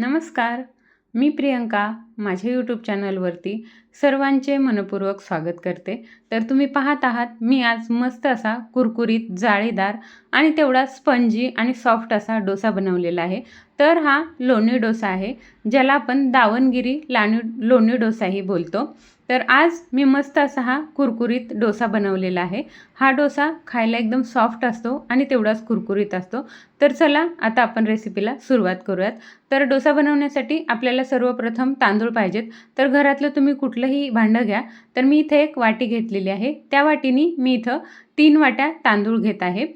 नमस्कार मी प्रियंका. माझ्या यूट्यूब चॅनलवरती सर्वांचे मनपूर्वक स्वागत करते. तर तुम्ही पाहत आहात मी आज मस्त असा कुरकुरीत जाळीदार आणि तेवढा स्पंजी आणि सॉफ्ट असा डोसा बनवलेला आहे. तर हा लोणी डोसा आहे ज्याला आपण दावणगिरी लाणी लोणी डोसाही बोलतो. तर आज मी मस्त असा हा कुरकुरीत डोसा बनवलेला आहे. हा डोसा खायला एकदम सॉफ्ट असतो आणि तेवढाच कुरकुरीत असतो. तर चला आता आपण रेसिपीला सुरुवात करूयात. तर डोसा बनवण्यासाठी आपल्याला सर्वप्रथम तांदूळ पाहिजेत. तर घरातलं तुम्ही कुठलंही भांडं घ्या. तर मी इथे एक वाटी घेतलेली आहे. त्या वाटीनी मी इथं तीन वाट्या तांदूळ घेत आहे.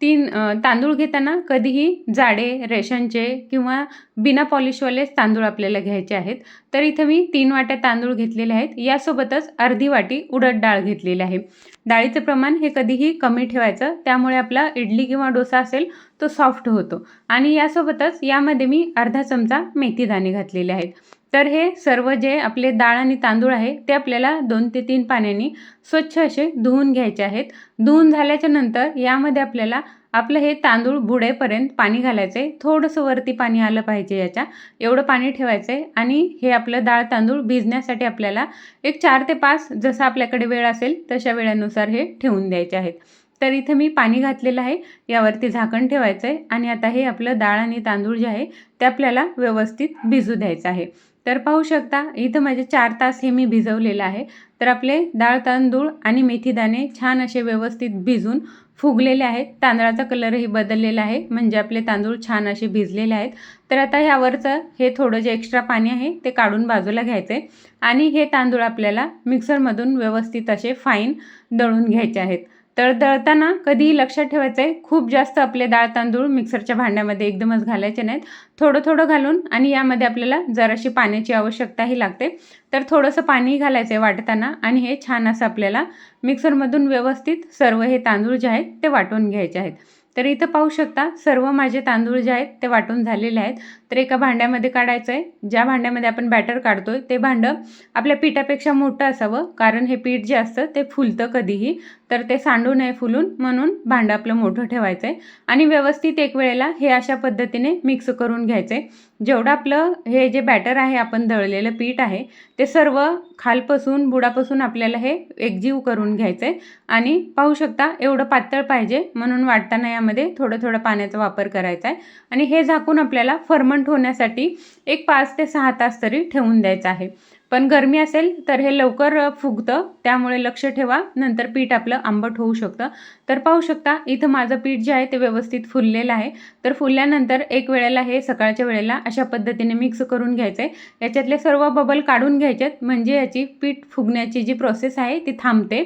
तीन तांदूळ घेताना कधीही जाडे रेशनचे किंवा बिना पॉलिशवालेच तांदूळ आपल्याला घ्यायचे आहेत. तर इथं मी तीन वाट्या तांदूळ घेतलेले आहेत. यासोबतच अर्धी वाटी उडद डाळ घेतलेली आहे. डाळीचं प्रमाण हे कधीही कमी ठेवायचं. त्यामुळे आपला इडली किंवा डोसा असेल तो सॉफ्ट होतो. आणि यासोबतच यामध्ये मी अर्धा चमचा मेथीदाणे घातलेले आहेत. तर हे सर्व जे आपले डाळ आणि तांदूळ आहे ते आपल्याला दोन ते तीन पाण्याने स्वच्छ असे धुवून घ्यायचे आहेत. धुवून झाल्याच्यानंतर यामध्ये आपल्याला आपलं हे तांदूळ बुडेपर्यंत पाणी घालायचं आहे थोडंसं वरती पाणी आलं पाहिजे याच्या. एवढं पाणी ठेवायचं आहे आणि हे आपलं डाळ तांदूळ भिजण्यासाठी आपल्याला एक चार ते पाच जसं आपल्याकडे वेळ असेल तशा वेळेनुसार हे ठेवून द्यायचे आहेत. तर इथं मी पाणी घातलेलं आहे यावरती झाकण ठेवायचं आहे आणि आता हे आपलं डाळ आणि तांदूळ जे आहे ते आपल्याला व्यवस्थित भिजू द्यायचं आहे. तर पाहू शकता इथं माझे चार तास हे मी भिजवलेलं आहे. तर आपले डाळ तांदूळ आणि मेथीदाणे छान असे व्यवस्थित भिजून फुगलेले आहेत. तांदळाचा कलरही बदललेला आहे म्हणजे आपले तांदूळ छान असे भिजलेले आहेत. तर आता ह्यावरचं हे थोडं जे एक्स्ट्रा पाणी आहे ते काढून बाजूला घ्यायचं आहे आणि हे तांदूळ आपल्याला मिक्सरमधून व्यवस्थित असे फाईन दळून घ्यायचे आहेत. तर दळताना कधीही लक्षात ठेवायचं आहे खूप जास्त आपले डाळ तांदूळ मिक्सरच्या भांड्यामध्ये एकदमच घालायचे नाहीत. थोडं थोडं घालून आणि यामध्ये आपल्याला जराशी पाण्याची आवश्यकताही लागते. तर थोडंसं पाणी घालायचं आहे वाटताना आणि हे छान असं आपल्याला मिक्सरमधून व्यवस्थित सर्व हे तांदूळ जे आहेत ते वाटून घ्यायचे आहेत. तर इथं पाहू शकता सर्व माझे तांदूळ जे आहेत ते वाटून झालेले आहेत. तर एका भांड्यामध्ये काढायचं आहे ज्या भांड्यामध्ये आपण बॅटर काढतोय ते भांडं आपल्या पिठापेक्षा मोठं असावं. कारण हे पीठ जे असतं ते फुलतं कधीही. तर ते सांडू नये फुलून म्हणून भांडं आपलं मोठं ठेवायचं आहे आणि व्यवस्थित एक वेळेला हे अशा पद्धतीने मिक्स करून घ्यायचं. आहे जेवढं आपलं हे जे बॅटर आहे आपण दळलेलं पीठ आहे ते सर्व खालपासून बुडापासून आपल्याला हे एकजीव करून घ्यायचं. आहे आणि पाहू शकता एवढं पातळ पाहिजे म्हणून वाटताना यामध्ये थोडं थोडं पाण्याचा वापर करायचा आहे आणि हे झाकून आपल्याला फर्मंट होण्यासाठी एक पाच ते सहा तास तरी ठेवून द्यायचं आहे. पण गरमी असेल तर हे लवकर फुगतं. त्यामुळे लक्ष ठेवा. नंतर पीठ आपलं आंबट होऊ शकतं. तर पाहू शकता इथं माझं पीठ जे आहे ते व्यवस्थित फुललेलं आहे. तर फुलल्यानंतर एक वेळेला हे सकाळच्या वेळेला अशा पद्धतीने मिक्स करून घ्यायचं. आहे याच्यातले सर्व बबल काढून घ्यायचेत. म्हणजे याची पीठ फुगण्याची जी प्रोसेस आहे ती थांबते.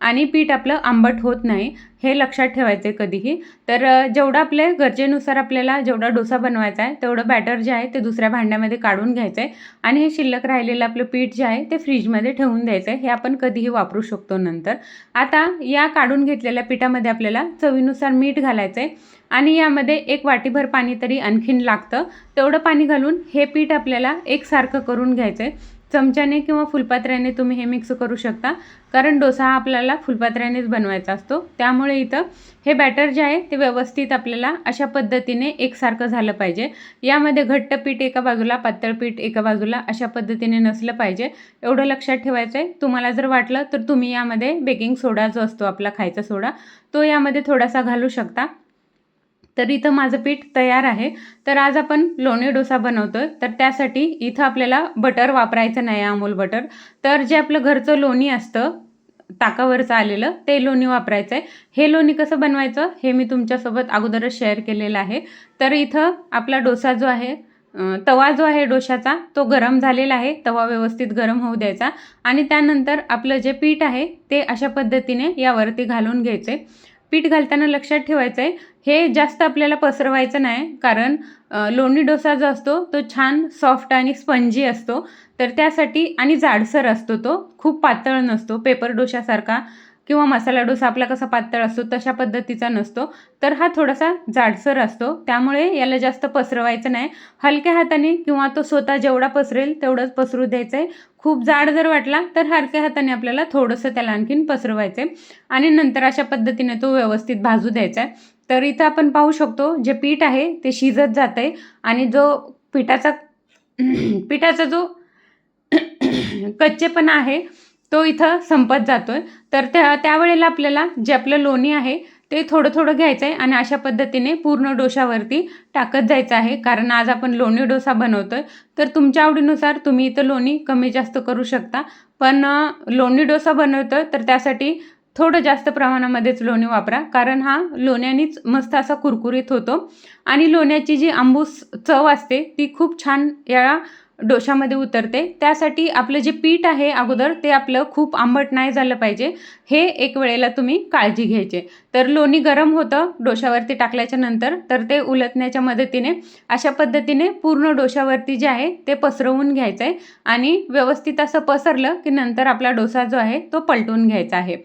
आणि पीठ आपलं आंबट होत नाही हे लक्षात ठेवायचं आहे कधीही. तर जेवढं आपल्या गरजेनुसार आपल्याला जेवढा डोसा बनवायचा आहे तेवढं बॅटर जे आहे ते दुसऱ्या भांड्यामध्ये काढून घ्यायचं आहे आणि हे शिल्लक राहिलेलं आपलं पीठ जे आहे ते फ्रीजमध्ये ठेवून द्यायचं आहे हे आपण कधीही वापरू शकतो नंतर. आता या काढून घेतलेल्या पिठामध्ये आपल्याला चवीनुसार मीठ घालायचं आहे आणि यामध्ये एक वाटीभर पाणी तरी आणखीन लागतं. तेवढं पाणी घालून हे पीठ आपल्याला एकसारखं करून घ्यायचं आहे चमच्याने किंवा फुलपात्र्याने तुम्ही हे मिक्स करू शकता. कारण डोसा हा आपल्याला फुलपात्र्यानेच बनवायचा असतो. त्यामुळे इथं हे बॅटर जे आहे ते व्यवस्थित आपल्याला अशा पद्धतीने एकसारखं झालं पाहिजे. यामध्ये घट्ट पीठ एका बाजूला पातळ पीठ एका बाजूला अशा पद्धतीने नसलं पाहिजे. एवढं लक्षात ठेवायचं आहे तुम्हाला जर वाटलं तर तुम्ही यामध्ये बेकिंग सोडा जो असतो आपला खायचा सोडा तो यामध्ये थोडासा घालू शकता. तर इथं माझं पीठ तयार आहे. तर आज आपण लोणी डोसा बनवतो आहे तर त्यासाठी इथं आपल्याला बटर वापरायचं नाही अमूल बटर. तर जे आपलं घरचं लोणी असतं ताकावरचं आलेलं ते लोणी वापरायचं आहे हे लोणी कसं बनवायचं हे मी तुमच्यासोबत अगोदरच शेअर केलेलं आहे. तर इथं आपला डोसा जो आहे तवा जो आहे डोशाचा तो गरम झालेला आहे. तवा व्यवस्थित गरम होऊ द्यायचा. आणि त्यानंतर आपलं जे पीठ आहे ते अशा पद्धतीने यावरती घालून घ्यायचं. आहे पीठ घालताना लक्षात ठेवायचं आहे हे जास्त आपल्याला पसरवायचं नाही कारण लोणी डोसा जो असतो तो छान सॉफ्ट आणि स्पंजी असतो. तर त्यासाठी आणि जाडसर असतो तो खूप पातळ नसतो पेपर डोशासारखा. किंवा मसाला डोसा आपला कसा पातळ असतो तशा पद्धतीचा नसतो. तर हा थोडासा जाडसर असतो. त्यामुळे याला जास्त पसरवायचं नाही. हलक्या हाताने किंवा तो स्वतः जेवढा पसरेल तेवढंच पसरू द्यायचं आहे खूप जाड जर वाटला तर हलक्या हाताने आपल्याला थोडंसं त्याला आणखीन पसरवायचं आहे आणि नंतर अशा पद्धतीने तो व्यवस्थित भाजू द्यायचा आहे तर इथं आपण पाहू शकतो जे पीठ आहे ते शिजत जातं आहे आणि जो पिठाचा पिठाचा जो कच्चेपणा आहे तो इथं संपत जातोय. तर त्या त्यावेळेला आपल्याला जे आपलं लोणी आहे ते थोडं थोडं घ्यायचं आहे आणि अशा पद्धतीने पूर्ण डोशावरती टाकत जायचं आहे. कारण आज आपण लोणी डोसा बनवतोय. तर तुमच्या आवडीनुसार तुम्ही इथं लोणी कमी जास्त करू शकता. पण लोणी डोसा बनवतोय तर त्यासाठी थोडं जास्त प्रमाणामध्येच लोणी वापरा. कारण हा लोण्यानेच मस्त असा कुरकुरीत होतो. आणि लोण्याची जी आंबूस चव असते ती खूप छान या डोशामध्ये उतरते. त्यासाठी आपलं जे पीठ आहे अगोदर ते आपलं खूप आंबट नाही झालं पाहिजे. हे एक वेळेला तुम्ही काळजी घ्यायचे. तर लोणी गरम होतं डोशावरती टाकल्याच्या नंतर तर ते उलटण्याच्या मदतीने अशा पद्धतीने पूर्ण डोशावरती जे आहे ते पसरवून घ्यायचं आहे आणि व्यवस्थित असं पसरलं की नंतर आपला डोसा जो आहे तो पलटून घ्यायचा आहे.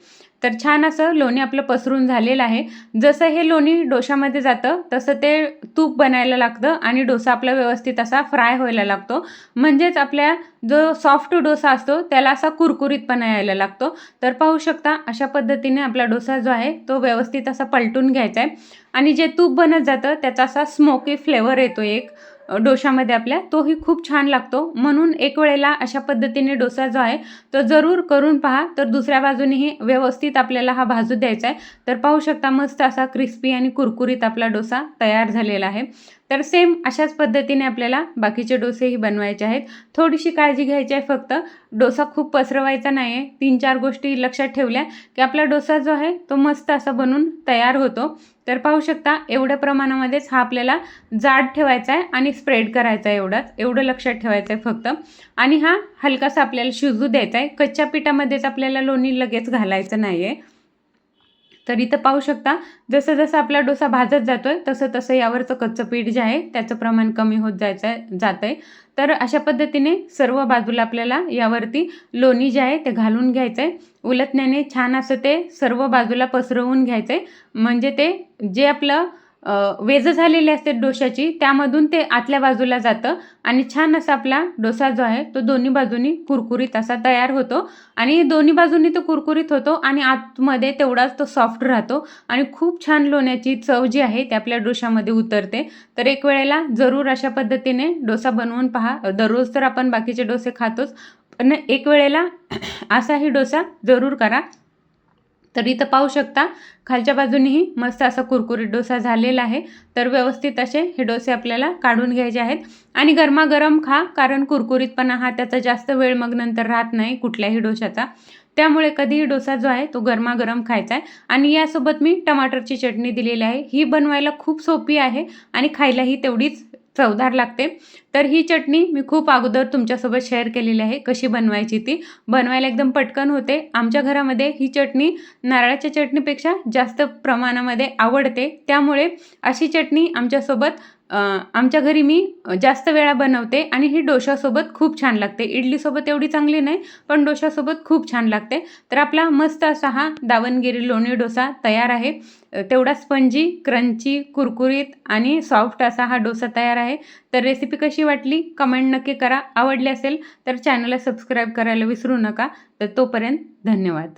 तर छान असं लोणी आपलं पसरून झालेलं आहे. जसं हे लोणी डोशामध्ये जातं तसं ते तूप बनायला लागतं आणि डोसा आपला व्यवस्थित असा फ्राय व्हायला लागतो. म्हणजेच आपल्या जो सॉफ्ट डोसा असतो त्याला असा कुरकुरीतपणा यायला लागतो. तर पाहू शकता अशा पद्धतीने आपला डोसा जो आहे तो व्यवस्थित असा पलटून घ्यायचा आहे. आणि जे तूप बनत जातं त्याचा असा स्मोकी फ्लेवर येतो एक. डोशामध्ये आपल्या तोही खूप छान लागतो. म्हणून एक वेळेला अशा पद्धतीने डोसा जो आहे तो जरूर करून पहा. तर दुसऱ्या बाजूनेही व्यवस्थित आपल्याला हा भाजू द्यायचा आहे. तर पाहू शकता मस्त असा क्रिस्पी आणि कुरकुरीत आपला डोसा तयार झालेला आहे. तर सेम अशाच पद्धतीने आपल्याला बाकीचे डोसेही बनवायचे आहेत. थोडीशी काळजी घ्यायची आहे फक्त. डोसा खूप पसरवायचा नाही आहे तीन चार गोष्टी लक्षात ठेवल्या की आपला डोसा जो आहे तो मस्त असा बनून तयार होतो. तर पाहू शकता एवढ्या प्रमाणामध्येच हा आपल्याला जाड ठेवायचा आहे आणि स्प्रेड करायचा आहे एवढाच. एवढं लक्षात ठेवायचं आहे फक्त. आणि हा हलकासा आपल्याला शिजू द्यायचा आहे. कच्च्या पिठामध्येच आपल्याला लोणी लगेच घालायचं नाही आहे तर इथं पाहू शकता जसं जसं आपला डोसा भाजत जातोय तसं तसं यावरचं कच्चं पीठ जे आहे त्याचं प्रमाण कमी होत जायचं आहे जात आहे तर अशा पद्धतीने सर्व बाजूला आपल्याला यावरती लोणी जे आहे ते घालून घ्यायचं आहे उलटण्याने छान असं ते सर्व बाजूला पसरवून घ्यायचं आहे म्हणजे ते जे आपलं वेज झालेली असते डोशाची त्यामधून ते आतल्या बाजूला जातं आणि छान असा आपला डोसा जो आहे तो दोन्ही बाजूनी कुरकुरीत असा तयार होतो आणि दोन्ही बाजूनी तो कुरकुरीत होतो आणि आतमध्ये तेवढाच तो सॉफ्ट राहतो आणि खूप छान लोण्याची चव जी आहे ती आपल्या डोशामध्ये उतरते. तर एक वेळेला जरूर अशा पद्धतीने डोसा बनवून पहा. दररोज तर आपण बाकीचे डोसे खातोच पण एक वेळेला असाही डोसा जरूर करा. तर इथं पाहू शकता. खालच्या बाजूनेही मस्त असा कुरकुरीत डोसा झालेला आहे. तर व्यवस्थित असे हे डोसे आपल्याला काढून घ्यायचे आहेत. आणि गरमागरम खा कारण कुरकुरीतपणा हा त्याचा जास्त वेळ मग नंतर राहत नाही कुठल्याही डोशाचा. त्यामुळे कधीही डोसा जो आहे तो गरमागरम खायचा आहे. आणि यासोबत मी टमाटरची चटणी दिलेली आहे. ही बनवायला खूप सोपी आहे आणि खायलाही तेवढीच चवदार लागते. तर ही चटणी मी खूप अगोदर तुमच्यासोबत शेअर केलेली आहे कशी बनवायची ती. बनवायला एकदम पटकन होते. आमच्या घरामध्ये ही चटणी नारळाच्या चटणीपेक्षा जास्त प्रमाणामध्ये आवडते. त्यामुळे अशी चटणी आमच्यासोबत आमच्या घरी मी जास्त वेळा बनवते आणि ही डोशासोबत खूप छान लागते. इडलीसोबत एवढी चांगली नाही पण डोशासोबत खूप छान लागते. तर आपला मस्त असा हा दावणगिरी लोणी डोसा तयार आहे. तेवढा स्पंजी क्रंची कुरकुरीत आणि सॉफ्ट असा हा डोसा तयार आहे. तर रेसिपी कशी वाटली कमेंट नक्की करा. आवडली असेल तर चॅनलला सबस्क्राईब करायला विसरू नका. तर तोपर्यंत धन्यवाद.